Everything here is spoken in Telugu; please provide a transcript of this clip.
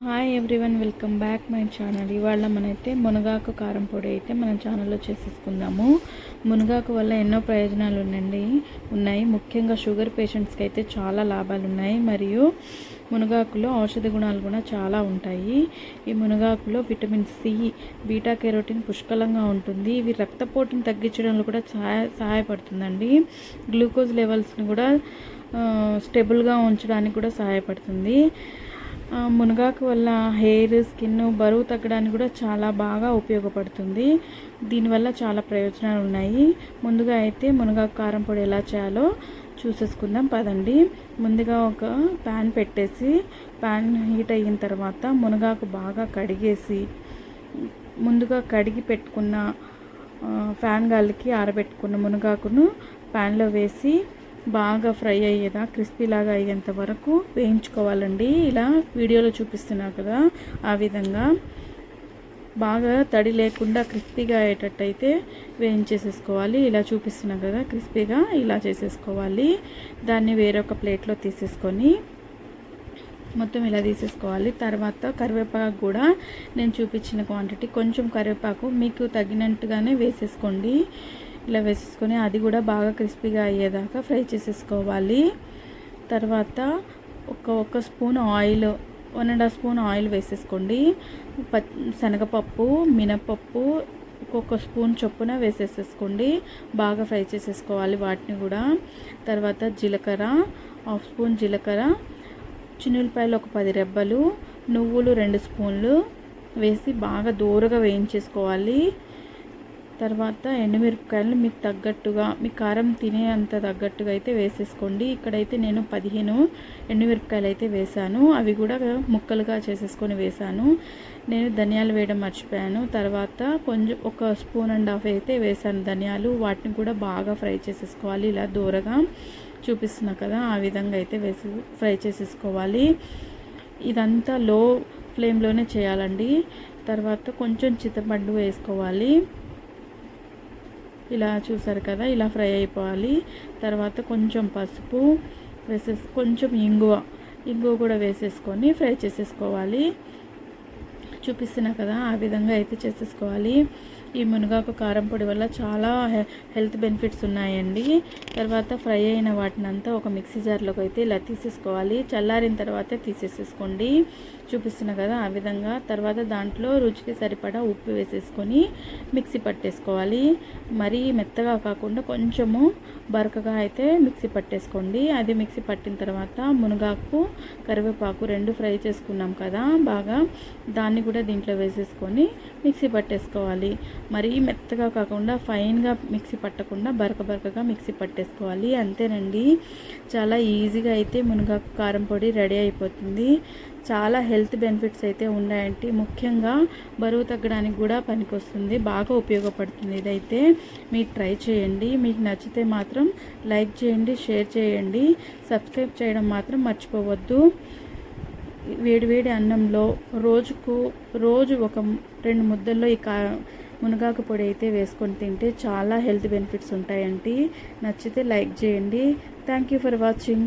Hi everyone welcome back my channel ఇవాళ మనైతే మునగాకు కారం పొడి అయితే మన ఛానల్లో చేసేసుకుందాము. మునగాకు వల్ల ఎన్నో ప్రయోజనాలు ఉండండి. ఉన్నాయి. ముఖ్యంగా షుగర్ పేషెంట్స్కి అయితే చాలా లాభాలు ఉన్నాయి. మరియు మునగాకులో ఔషధ గుణాలు కూడా చాలా ఉంటాయి. ఈ మునగాకులో విటమిన్ సి బీటా కెరోటిన్ పుష్కలంగా ఉంటుంది. ఇవి రక్తపోటుని తగ్గించడంలో కూడా సహాయ సహాయపడుతుందండి. గ్లూకోజ్ లెవెల్స్ని కూడా స్టెబుల్గా ఉంచడానికి కూడా సహాయపడుతుంది. మునగాకు వల్ల హెయిర్ స్కిన్ బరువు తగ్గడానికి కూడా చాలా బాగా ఉపయోగపడుతుంది. దీనివల్ల చాలా ప్రయోజనాలు ఉన్నాయి. ముందుగా అయితే మునగాకు కారం పొడి ఎలా చేయాలో చూసేసుకుందాం. పదండి. ముందుగా ఒక ప్యాన్ పెట్టేసి ప్యాన్ హీట్ అయిన తర్వాత మునగాకు బాగా కడిగేసి ముందుగా కడిగి పెట్టుకున్న ఫ్యాన్ గాలికి ఆరబెట్టుకున్న మునగాకును ప్యాన్లో వేసి బాగా ఫ్రై అయ్యేదా క్రిస్పీ లాగా అయ్యేంత వరకు వేయించుకోవాలండి. ఇలా వీడియోలో చూపిస్తున్నా కదా ఆ విధంగా బాగా తడి లేకుండా క్రిస్పీగా అయ్యేటట్టయితే వేయించేసేసుకోవాలి. ఇలా చూపిస్తున్నా కదా క్రిస్పీగా ఇలా చేసేసుకోవాలి. దాన్ని వేరొక ప్లేట్లో తీసేసుకొని మొత్తం ఇలా తీసేసుకోవాలి. తర్వాత కరివేపాకు కూడా నేను చూపించిన క్వాంటిటీ కొంచెం కరివేపాకు మీకు తగినట్టుగానే వేసేసుకోండి. ఇలా వేసేసుకొని అది కూడా బాగా క్రిస్పీగా అయ్యేదాకా ఫ్రై చేసేసుకోవాలి. తర్వాత ఒక ఒక spoon oil one and half spoon oil వేసేసుకోండి. ప శనగపప్పు మినపప్పు ఒక్కొక్క స్పూన్ చొప్పున వేసేసేసుకోండి. బాగా ఫ్రై చేసేసుకోవాలి వాటిని కూడా. తర్వాత జీలకర్ర హాఫ్ స్పూన్ జీలకర్ర చిన్నులపాయలు ఒక పది రెబ్బలు నువ్వులు రెండు స్పూన్లు వేసి బాగా దూరగా వేయించేసుకోవాలి. తర్వాత ఎండుమిరపకాయలు మీకు తగ్గట్టుగా మీ కారం తినే అంత తగ్గట్టుగా అయితే వేసేసుకోండి. ఇక్కడైతే నేను పదిహేను ఎండుమిరపకాయలు అయితే వేసాను అవి కూడా ముక్కలుగా చేసేసుకొని వేసాను నేను ధనియాలు వేయడం మర్చిపోయాను. తర్వాత కొంచెం ఒక స్పూన్ అండ్ హాఫ్ అయితే వేసాను ధనియాలు. వాటిని కూడా బాగా ఫ్రై చేసేసుకోవాలి. ఇలా దూరగా చూపిస్తున్నా కదా ఆ విధంగా అయితే వేసి ఫ్రై చేసేసుకోవాలి. ఇదంతా లో ఫ్లేమ్లోనే చేయాలండి. తర్వాత కొంచెం చింతపండు వేసుకోవాలి. ఇలా చూసారు కదా ఇలా ఫ్రై అయిపోవాలి. తర్వాత కొంచెం పసుపు వేసేసి కొంచెం ఇంగువ. ఇంగువ కూడా వేసేసుకొని ఫ్రై చేసేసుకోవాలి. చూపిస్తున్నా కదా ఆ విధంగా అయితే చేసేసుకోవాలి. ఈ మునగాకు కారం పొడి వల్ల చాలా హెల్త్ బెనిఫిట్స్ ఉన్నాయండి. తర్వాత ఫ్రై అయిన వాటినంతా ఒక మిక్సీ జార్లోకి అయితే ఇలా తీసేసుకోవాలి. చల్లారిన తర్వాత తీసేసేసుకోండి. చూపిస్తున్నా కదా ఆ విధంగా. తర్వాత దాంట్లో రుచికి సరిపడా ఉప్పు వేసేసుకొని మిక్సీ పట్టేసుకోవాలి. మరీ మెత్తగా కాకుండా కొంచెము బరకగా అయితే మిక్సీ పట్టేసుకోండి. అది మిక్సీ పట్టిన తర్వాత మునగాకు కరివేపాకు రెండు ఫ్రై చేసుకున్నాం కదా బాగా దాన్ని కూడా దీంట్లో వేసేసుకొని మిక్సీ పట్టేసుకోవాలి. మరీ మెత్తగా కాకుండా ఫైన్గా మిక్సీ పట్టకుండా బరక బరకగా మిక్సీ పట్టేసుకోవాలి. అంతేనండి. చాలా ఈజీగా అయితే మునగాకు కారం పొడి రెడీ అయిపోతుంది. చాలా హెల్త్ బెనిఫిట్స్ అయితే ఉన్నాయండి. ముఖ్యంగా బరువు తగ్గడానికి కూడా పనికొస్తుంది. బాగా ఉపయోగపడుతుంది ఇదైతే. మీరు ట్రై చేయండి. మీకు నచ్చితే మాత్రం లైక్ చేయండి షేర్ చేయండి. సబ్స్క్రైబ్ చేయడం మాత్రం మర్చిపోవద్దు. వేడివేడి అన్నంలో రోజుకు రోజు ఒక రెండు ముద్దల్లో ఈ కా మునగాకు పొడి అయితే వేసుకొని తింటే చాలా హెల్త్ బెనిఫిట్స్ ఉంటాయండి. నచ్చితే లైక్ చేయండి. Thank you for watching.